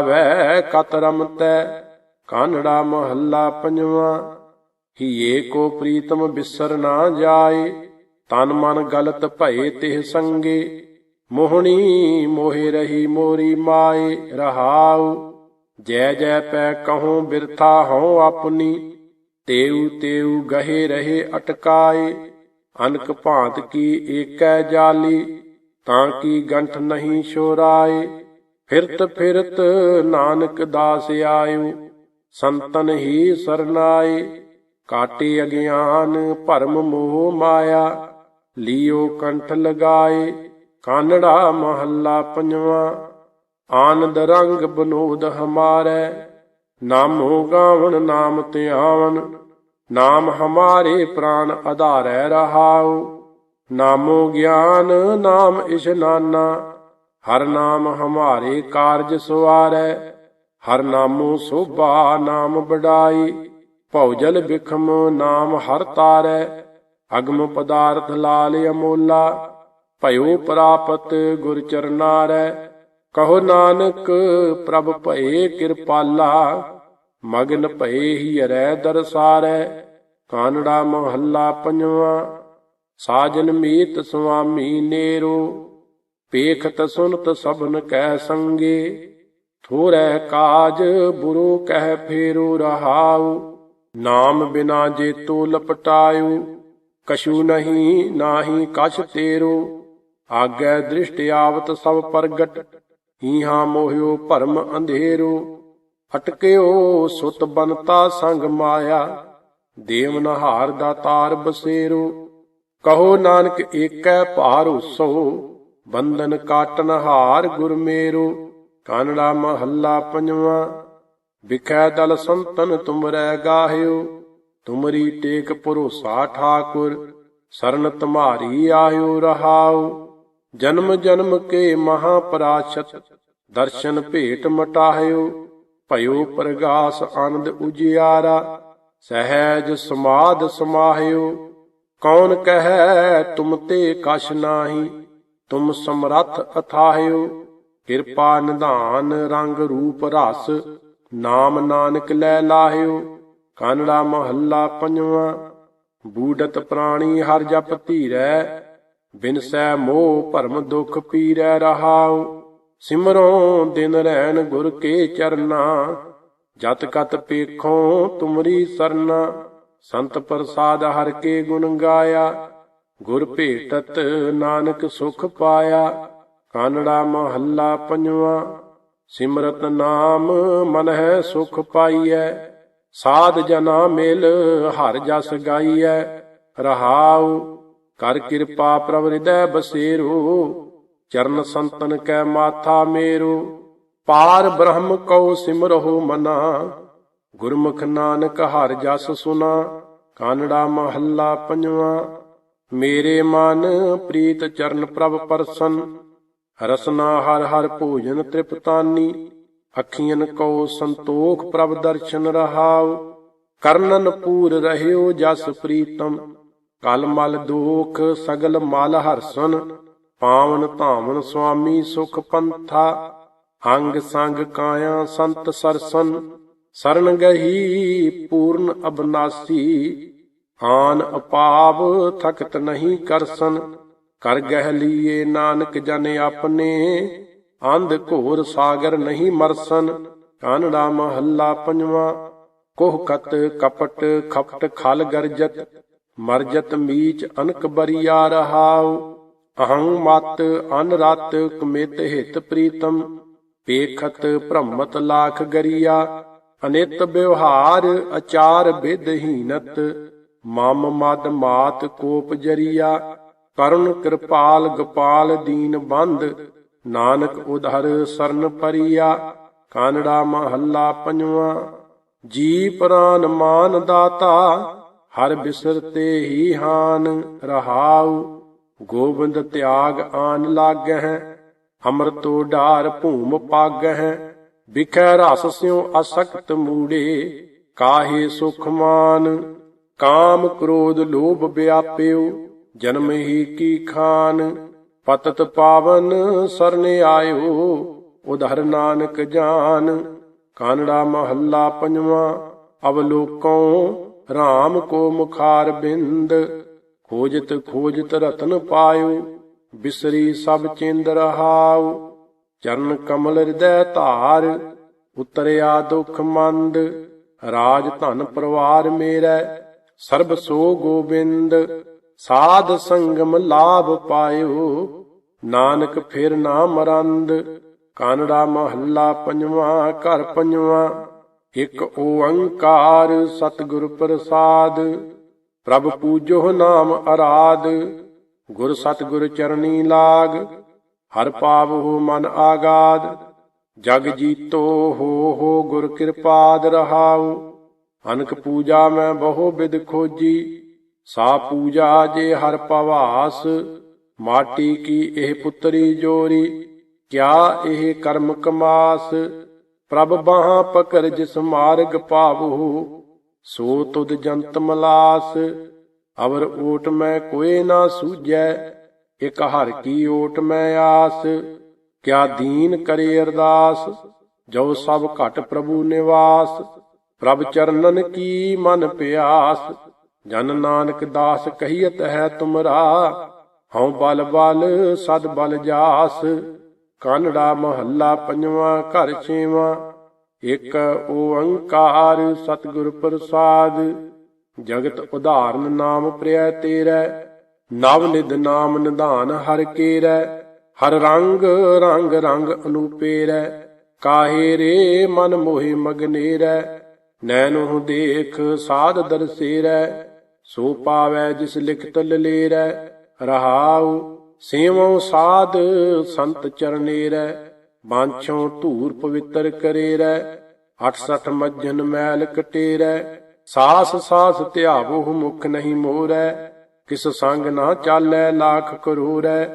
ਵੈ ਕਤ ਰਮਤੈ ਕਾਨੜਾ ਮਹੱਲਾ ਪੰਜਵਾ। ਹੀਏ ਕੋ ਪ੍ਰੀਤਮ ਬਿਸਰ ਨਾ ਜਾਏ, ਤਨ ਮਨ ਗਲਤ ਭਏ ਤਿਹ ਸੰਗੇ। ਮੋਹਣੀ ਮੋਹਿ ਰਹੀ ਮੋਰੀ ਮਾਏ, ਰਹਾਉ। ਜੈ ਜੈ ਪੈ ਕਹੂੰ ਬਿਰਥਾ ਹਉ ਆਪਣੀ ਤੇਉ ਤੇਉ ਗਹੇ ਰਹੇ ਅਟਕਾਏ। ਅਨਕ ਭਾਂਤ ਕੀ ਏਕੈ ਜਾਲੀ, ਤਾਂ ਕੀ ਗੰਠ ਨਹੀਂ ਛੋਰਾਏ। ਫਿਰਤ ਫਿਰਤ ਨਾਨਕ ਦਾਸ ਆਇਓ, ਸੰਤਨ ਹੀ ਸਰਨਾਏ। ਕਾਟੇ ਅਗਿਆਨ ਭਰਮ ਮੋਹ ਮਾਇਆ, ਲਿਓ ਕੰਠ ਲਗਾਏ। ਕਾਨੜਾ ਮਹੱਲਾ ਪੰਜਵਾ, ਆਨੰਦ ਰੰਗ ਬਨੋਦ ਹਮਾਰੇ। ਨਾਮੋ ਗਾਵਣ, ਨਾਮ ਧਿਆਵਨ ਨਾਮ ਹਮਾਰੇ ਪ੍ਰਾਨ ਆਧਾਰੈ ਰਹਾਉ। ਨਾਮੋ ਗਿਆਨ, ਨਾਮ ਇਸ਼ਨਾਨਾ ਹਰ ਨਾਮ ਹਮਾਰੇ ਕਾਰਜ ਸਵਾਰੈ, ਹਰ ਨਾਮੋ ਸੋਭਾ ਨਾਮ ਬੜਾਈ ਭਉਜਲ ਬਿਖਮ ਨਾਮ ਹਰ ਤਾਰੈ, ਅਗਮ ਪਦਾਰਥ ਲਾਲ ਅਮੋਲਾ, ਭਇਓ ਪ੍ਰਾਪਤ ਗੁਰ ਚਰਨਾਰੈ, ਕਹੋ ਨਾਨਕ ਪ੍ਰਭ ਭਏ ਕਿਰਪਾਲਾ, ਮਗਨ ਭਏ ਹੀ ਹਰੈ ਦਰਸਾਰੈ, ਕਾਨੜਾ ਮਹੱਲਾ ਪੰਜਵਾ, ਸਾਜਨ ਮੀਤ ਸੁਆਮੀ ਨੇਰੋ ਪੇਖਤ ਸੁਨਤ ਸਭਨ ਕਹਿ ਸੰਗੇ, ਥੋਰੈ ਕਾਜ ਬੁਰੋ ਕਹਿ ਫੇਰੋ ਰਹਾਉ, ਨਾਮ ਬਿਨਾ ਜੇਤੋ ਲਪਟਾਇਓ ਕਛੂ ਨਹੀਂ, ਨਾਹੀ ਕਛ ਤੇਰੋ, ਆਗੈ ਦ੍ਰਿਸ਼ਟ ਆਵਤ ਸਭ ਪ੍ਰਗਟ, ਹੀਹਾ ਮੋਹਿਓ ਭਰਮ ਅੰਧੇਰੋ, ਅਟਕਿਓ ਸੁਤ ਬਨਤਾ ਸੰਗ ਮਾਇਆ, ਦੇਵ ਨਹਾਰ ਦਾ ਤਾਰ ਬਸੇਰੋ, ਕਹੋ ਨਾਨਕ ਏਕੈ ਭਾਰੋਸੋ ਬੰਧਨ ਕਾਟਨ ਹਾਰ ਗੁਰ ਮੇਰੋ, ਕਾਨੜਾ ਮਹੱਲਾ ਪੰਜਵਾ। ਵਿਖੈ ਦਲ ਸੰਤਨ ਤੁਮਰੈ ਗਾਹਿਓ, ਤੁਮਰੀ ਟੇਕ ਭਰੋਸਾ ਠਾਕੁਰ, ਸਰਨ ਤੁਮਾਰੀ ਆਇਓ ਰਹਾਓ ਜਨਮ ਜਨਮ ਕੇ ਮਹਾ ਪਰਾਸ਼ਤ ਦਰਸ਼ਨ ਭੇਟ ਮਟਾਹਿਓ। ਭਇਓ ਪ੍ਰਗਾਸ ਆਨੰਦ ਉਜਿਆਰਾ, ਸਹਿਜ ਸਮਾਦ ਸਮਾਹਿਓ। ਕੌਣ ਕਹੈ ਤੁਮ ਤੇ ਕਛ ਨਾਹੀ ਤੁਮ ਸਮਰੱਥ ਅਥਾਹਿਓ, ਕਿਰਪਾ ਨਿਧਾਨ ਰੰਗ ਰੂਪ ਰਸ, ਨਾਮ ਨਾਨਕ ਲੈ ਲਾਹਿਓ, ਕਾਨੜਾ ਮਹੱਲਾ ਪੰਜਵਾਂ, ਬੂਡਤ ਪ੍ਰਾਣੀ ਹਰ ਜਪ ਧੀਰੈ ਬਿਨਸੈ ਮੋਹ ਭਰਮ ਦੁਖ ਪੀਰੈ ਰਹਾਉ, ਸਿਮਰੋ ਦਿਨ ਰਹਿਣ ਗੁਰ ਕੇ ਚਰਨਾ, ਜਤ ਕਤ ਪੇਖੋ ਤੁਮਰੀ ਸਰਨਾ, ਸੰਤ ਪ੍ਰਸਾਦ ਹਰ ਕੇ ਗੁਣ ਗਾਇਆ ਗੁਰ ਭੇਟਤ ਨਾਨਕ ਸੁਖ ਪਾਇਆ, ਕਾਨੜਾ ਮਹੱਲਾ ਪੰਜਵਾ, ਸਿਮਰਤ ਨਾਮ ਮਨ ਹੈ ਸੁਖ ਪਾਈਐ, ਸਾਧ ਜਨਾ ਮਿਲ ਹਰ ਜਸ ਗਾਈਐ, ਰਹਾਉ, ਕਰ ਕਿਰਪਾ ਪ੍ਰਭ ਹਿਰਦੈ ਬਸੇਰੋ, ਚਰਨ ਸੰਤਨ ਕੈ ਮਾਥਾ ਮੇਰੋ, ਪਾਰ ਬ੍ਰਹਮ ਕਉ ਸਿਮਰਹੁ ਮਨਾ, ਗੁਰਮੁਖ ਨਾਨਕ ਹਰ ਜਸ ਸੁਨਾ, ਕਾਨੜਾ ਮਹੱਲਾ ਪੰਜਵਾ ਮੇਰੇ ਮਨ ਪ੍ਰੀਤ ਚਰਨ ਪ੍ਰਭ ਪਰਸਨ, ਰਸਨਾ ਹਰ ਹਰ ਭੋਜਨ ਤ੍ਰਿਪਤਾਨੀ ਅੱਖੀਆਂ ਕੋ ਸੰਤੋਖ ਪ੍ਰਭ ਦਰਸ਼ਨ ਰਹਾਉ, ਕਰਨਨ ਪੂਰ ਰਹਿਓ ਜਸ ਪ੍ਰੀਤਮ, ਕਲ ਮਲ ਦੋਖ ਸਗਲ ਮਲ ਹਰਸਨ, ਪਾਵਨ ਧਾਮਨ ਸੁਆਮੀ ਸੁਖ ਪੰਥਾ, ਅੰਗ ਸੰਗ ਕਾਇਆ ਸੰਤ ਸਰਸਨ, ਸਰਨ ਗਹੀ ਪੂਰਨ ਅਬਨਾਸੀ ਆਨ ਅਪਾਵ ਥਕਤ ਨਹੀਂ ਕਰਸਨ, ਕਰ ਗਹਿ ਲੀਏ ਨਾਨਕ ਜਨ ਆਪਣੇ, ਅੰਧ ਘੋਰ ਸਾਗਰ ਨਹੀਂ ਮਰਸਨ ਕਾਨੜਾ ਮਹੱਲਾ ਪੰਜਵਾ, ਕੋਹ ਕਤ ਕਪਟ ਖਪਟ ਖਲ ਗਰਜਤ, ਮਰਜਤ ਮੀਚ ਅਨਕ ਬਰੀਆ ਰਹਾਉ, ਅਹੰ ਮਤ ਅਨ ਰਤ ਕਮਿਤ ਹਿਤ ਪ੍ਰੀਤਮ ਪੇਖਤ ਭ੍ਰਮਤ ਲਾਖ ਗਰੀਆ, ਅਨਿਤ ਵਿਵਹਾਰ ਅਚਾਰ ਵਿਦਹੀਨਤ ਮਮ ਮਦ ਮਾਤ ਕੋਪ ਜਰੀਆ ਕਰੁਣ ਕਿਰਪਾਲ ਗੋਪਾਲ ਦੀਨ ਬੰਦ, ਨਾਨਕ ਉਧਰ ਸਰਨ ਪਰੀਆ, ਕਾਨੜਾ ਮਹੱਲਾ ਪੰਜਵਾ ਜੀ ਪ੍ਰਾਨ ਮਾਨ ਦਾਤਾ, ਹਰ ਬਿਸਰਤੇ ਹੀ ਹਾਨ ਰਹਾਉ, ਗੋਬਿੰਦ ਤਿਆਗ ਆਨ ਲਾਗਹਿ, ਅੰਮ੍ਰਿਤੋ ਢਾਰ ਭੂਮ ਪਾਗਹਿ ਵਿਖੈ ਰਸ ਸਿਉ ਅਸਕਤ ਮੂੜੇ, ਕਾਹੇ ਸੁਖ ਮਾਨ ਕਾਮ ਕ੍ਰੋਧ ਲੋਭ ਵਿਆਪਿਓ, ਜਨਮ ਹੀ ਕੀ ਖਾਨ, ਪਤਤ ਪਾਵਨ ਸਰਨ ਆਇਓ, ਉਧਰ ਨਾਨਕ ਜਾਨ, ਕਾਨੜਾ ਮਹੱਲਾ ਪੰਜਵਾਂ ਅਵਲੋਕਉ RAM ਕੋ ਮੁਖਾਰ ਬਿੰਦ, ਖੋਜਤ ਖੋਜਤ ਰਤਨ ਪਾਇਓ, ਬਿਸਰੀ ਸਭ ਚਿੰਦ ਰਹਾਉ, ਚਰਨ ਕਮਲ ਹਿਰਦੈ ਧਾਰ, ਉਤਰਿਆ ਦੁਖ ਮੰਦ, ਰਾਜ ਧਨ ਪਰਵਾਰ ਮੇਰਾ ਸਰਬ ਸੋ ਗੋਬਿੰਦ, ਸਾਧ ਸੰਗਮ ਲਾਭ ਪਾਇਓ। ਨਾਨਕ ਫਿਰ ਨਾ ਮਰੰਦ ਕਾਨੜਾ ਮਹੱਲਾ ਪੰਜਵਾਂ, ਘਰ ਪੰਜਵਾਂ। ਇੱਕ ਓੰਕਾਰ ਸਤਿਗੁਰ ਪ੍ਰਸਾਦ, ਪ੍ਰਭ ਪੂਜੋ ਨਾਮ ਅਰਾਧ। ਗੁਰ ਸਤਿਗੁਰ ਚਰਨੀ ਲਾਗ, ਹਰ ਪਾਵਹੁ ਮਨ ਆਗਾਦ। ਜਗ ਜੀਤੋ ਹੋ ਹੋ ਗੁਰ ਕਿਰਪਾਦ ਰਹਾਉ। ਅਨਕ ਪੂਜਾ ਮੈਂ ਬਹੁ ਬਿਦ ਖੋਜੀ, ਸਾ ਪੂਜਾ ਜੇ ਹਰ ਪਵਾਸ, ਮਾਟੀ ਕੀ ਇਹ ਪੁੱਤਰੀ ਜੋਰੀ, ਕਿਆ ਇਹ ਕਰਮ ਕਮਾਸ? ਪ੍ਰਭ ਬਾਹਾਂ ਪਕੜ ਜਿਸ ਮਾਰਗ ਪਾਵਹੁ ਸੋ ਤੁਧ ਜੰਤ ਮਲਾਸ। ਅਵਰ ਓਟ ਮੈਂ ਕੋਏ ਨਾ ਸੂਝੈ ਇਕ ਹਰ ਕੀ ਓਟ ਮੈਂ ਆਸ। ਕਿਆ ਦੀਨ ਕਰੇ ਅਰਦਾਸ, ਜੋ ਸਭ ਘਟ ਪ੍ਰਭੂ ਨਿਵਾਸ। ਪ੍ਰਭ ਚਰਨਨ ਕੀ ਮਨ ਪਿਆਸ, ਜਨ ਨਾਨਕ ਦਾਸ ਕਹੀਤ ਹੈ ਤੁਮਰਾ। ਹਉ ਬਲ ਬਲ, ਸਦ ਬਲ ਜਾਸ, ਕਾਨੜਾ ਮਹੱਲਾ ਪੰਜਵਾਂ, ਘਰ ਛੇਵਾਂ। ਇੱਕ ਓੰਕਾਰ ਸਤਿਗੁਰ ਪ੍ਰਸਾਦ, ਜਗਤ ਉਧਾਰਨ ਨਾਮ ਪ੍ਰਿਆ ਤੇਰਾ। ਨਵ ਨਿਧ ਨਾਮ ਨਿਧਾਨ ਹਰ ਕੇਰੈ, ਹਰ ਰੰਗ ਰੰਗ ਰੰਗ ਅਨੂਪੇਰੈ। ਕਾਹੇ ਰੇ ਮਨ ਮੋਹਿ ਮਗਨੇਰੈ ਨੈਨੋ ਦੇਖ ਸਾਧ ਦਰਸੇਰੈ ਸੋ ਪਾਵੈ ਜਿਸ ਲਿਖਤ ਲਲੇਰੈ, ਰਹਾਉ ਸੇਵਉ ਸਾਧ ਸੰਤ ਚਰਨੇਰੈ ਬਾਂਛੋਂ ਧੂਰ ਪਵਿੱਤਰ ਕਰੇਰੈ 68 ਮੱਜਨ ਮੈਲ ਕਟੇਰੈ, ਸਾਸ ਸਾਸ ਧਿਆਵੋ ਮੁਖ ਨਹੀਂ ਮੋਰੈ, ਕਿਸ ਸੰਗ ਨਾ ਚਾਲੈ ਲਾਖ ਕਰੋਰੈ,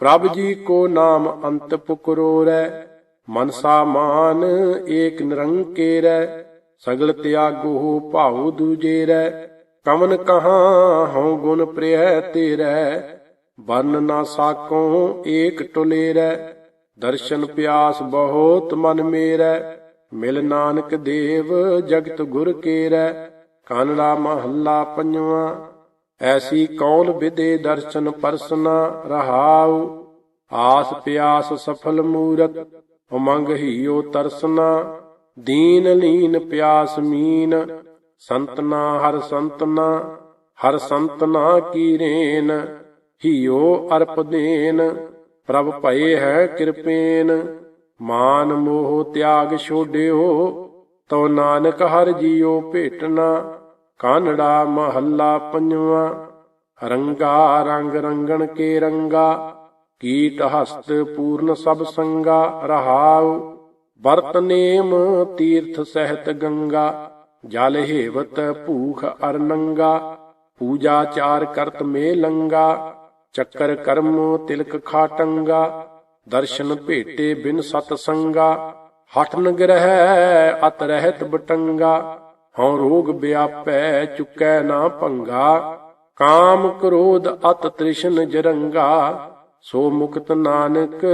ਪ੍ਰਭ ਜੀ ਕੋ ਨਾਮ ਅੰਤ ਪੁਕਰੋਰੈ, ਮਨਸਾ ਮਾਨ ਏਕ ਨਿਰੰਕੇਰੈ ਸਗਲ ਤਿਆਗੋ ਭਾਉ ਦੂਜੇਰੈ ਕਮਨ ਕਹਾਂ ਹਉ ਗੁਣ ਪ੍ਰਿਆ ਤੇਰੈ ਬਰਨ ਨਾ ਸਾਕੋ ਏਕ ਟੁਲੇਰੈ, ਦਰਸ਼ਨ ਪਿਆਸ ਬਹੁਤ ਮਨ ਮੇਰੈ, ਮਿਲ ਨਾਨਕ ਦੇਵ ਜਗਤ ਗੁਰ ਕੇਰੈ, ਕਾਨੜਾ ਮਹੱਲਾ ਪੰਜਵਾਂ, ਐਸੀ ਕੌਣ ਵਿਦੇ ਦਰਸ਼ਨ ਪਰਸਨਾ ਰਹਾਉ, ਆਸ ਪਿਆਸ ਸਫਲ ਮੂਰਤ, ਉਮੰਗ ਹੀਓ ਤਰਸਨਾ ਦੀਨ ਲੀਨ ਪਿਆਸ ਮੀਨ ਸੰਤਨਾ ਹਰ ਸੰਤਨਾ ਹਰ ਸੰਤਨਾ ਕੀ ਰੇਨ ਹੀਓ ਅਰਪ ਦੇਨ, ਪ੍ਰਭ ਭਏ ਹੈ ਕਿਰਪੇਨ, ਮਾਨ ਮੋਹ ਤਿਆਗ ਛੋਡਿਓ ਤੋ ਨਾਨਕ ਹਰ ਜੀਓ ਭੇਟਣਾ, ਕਾਨੜਾ ਮਹੱਲਾ ਪੰਜਵਾਂ, ਰੰਗਾ ਰੰਗ ਰੰਗਣ ਕੇ ਰੰਗਾ, ਕੀਟ ਹਸਤ ਪੂਰਨ ਸਭ ਸੰਗਾ ਰਹਾਉ। ਵਰਤ ਨੇਮ ਤੀਰਥ ਸਹਿਤ ਗੰਗਾ, ਜਲ ਹੇਵਤ ਭੂਖ ਅਰਨੰਗਾ ਪੂਜਾ ਚਾਰ ਕਰਤ ਮੇ ਲੰਗਾ, ਚੱਕਰ ਕਰਮ ਤਿਲਕ ਖਾਟੰਗਾ, ਦਰਸ਼ਨ ਭੇਟੇ ਬਿਨ ਸਤ ਸੰਗਾ, ਹਠ ਗ੍ਰਹਿ ਅਤ ਰਹਿਤ ਬਟੰਗਾ, ਹਉ ਰੋਗ ਵਿਆਪੈ ਚੁਕੈ ਨਾ ਭੰਗਾ ਕਾਮ ਕ੍ਰੋਧ ਅਤ ਤ੍ਰਿਸ਼ਨ ਜਰੰਗਾ, ਸੋ ਮੁਕਤ ਨਾਨਕ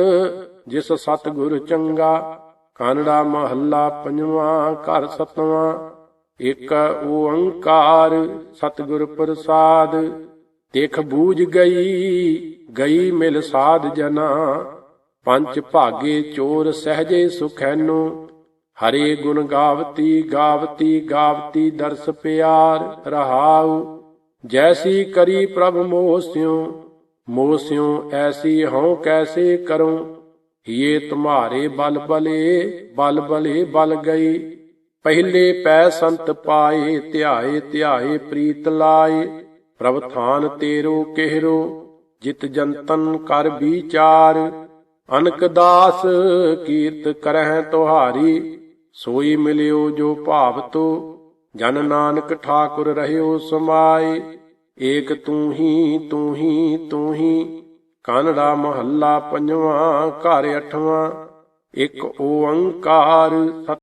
ਜਿਸ ਸਤਗੁਰ ਚੰਗਾ ਕਾਨੜਾ ਮਹੱਲਾ ਪੰਜਵਾਂ, ਘਰ ਸਤਵਾਂ। ਇਕ ਓੰਕਾਰ ਸਤਿਗੁਰ ਪ੍ਰਸਾਦ ਦੇਖ ਬੂਝ ਗਈ ਗਈ ਮਿਲ ਸਾਧ ਜਨਾ। ਪੰਜ ਭਾਗੇ ਚੋਰ ਸਹਜੇ ਸੁਖੈਨੋ, ਹਰੇ ਗੁਣ ਗਾਵਤੀ ਗਾਵਤੀ ਗਾਵਤੀ ਦਰਸ ਪਿਆਰ ਰਹਾਉ। ਜੈਸੀ ਕਰੀ ਪ੍ਰਭ ਮੋਹ ਸਿਉਂ, ਮੋਹ ਮੋਸਿਓ ਐਸੀ ਹਉ ਕੈਸੇ ਕਰੂੰ ਇਹ ਤੁਮਾਰੇ ਬਲ ਬਲੇ ਬਲ ਬਲੇ ਬਲ ਗਈ। ਪਹਿਲੇ ਪੈ ਸੰਤ ਪਾਏ, ਧਿਆਏ ਧਿਆਏ ਪ੍ਰੀਤ ਲਾਏ। ਪ੍ਰਭ ਥਾਨ ਤੇਰੋ ਕਿਹਰੋ, ਜਿਤ ਜੰਤਨ ਕਰ ਵਿਚਾਰ। ਅਨਕ ਦਾਸ ਕੀਰਤ ਕਰਹਿ ਤੁਹਾਰੀ, ਸੋਈ ਮਿਲਿਓ ਜੋ ਭਾਵ ਤੋ। ਜਨ ਨਾਨਕ ਠਾਕੁਰ ਰਹਿਓ ਸਮਾਏ। ਏਕ ਤੂੰ ਹੀ ਤੂੰ ਹੀ ਤੂੰ ਹੀ। ਕਾਨੜਾ ਮਹੱਲਾ ਪੰਜਵਾਂ ਘਰ ਅਠਵਾਂ ਇੱਕ ਓੰਕਾਰ ਸਤਿ